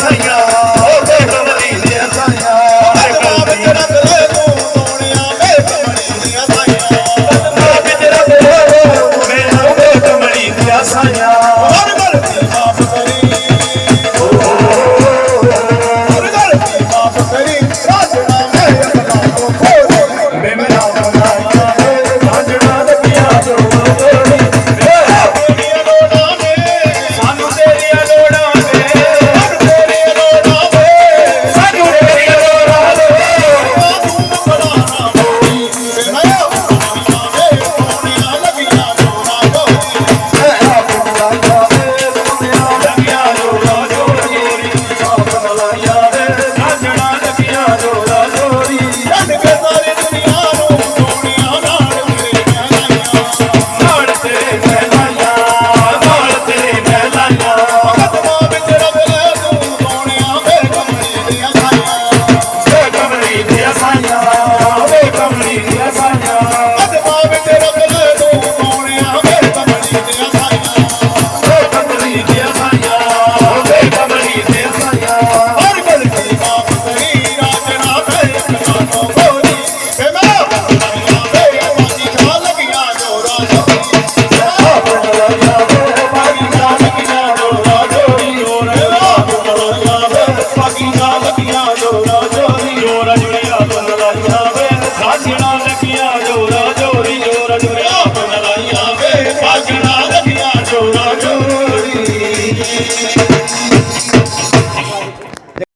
ਸਾਈਆਂ ਉਹ ਦੇਖ ਮਦੀਨੇ ਸਾਈਆਂ। ਰਕਾ ਵਿੱਚ ਰੱਬ ਲੈ ਤੂੰ ਸੋਹਣਿਆ ਦੇਖ ਮਦੀਨੇ ਸਾਈਆਂ। ਰਕਾ ਵਿੱਚ ਰੱਬ ਲੈ ਤੂੰ ਮੇਰਾ ਦੇਖ ਮਦੀਨੇ ਸਾਈਆਂ। ਹੋਰ ਗਲਤੀ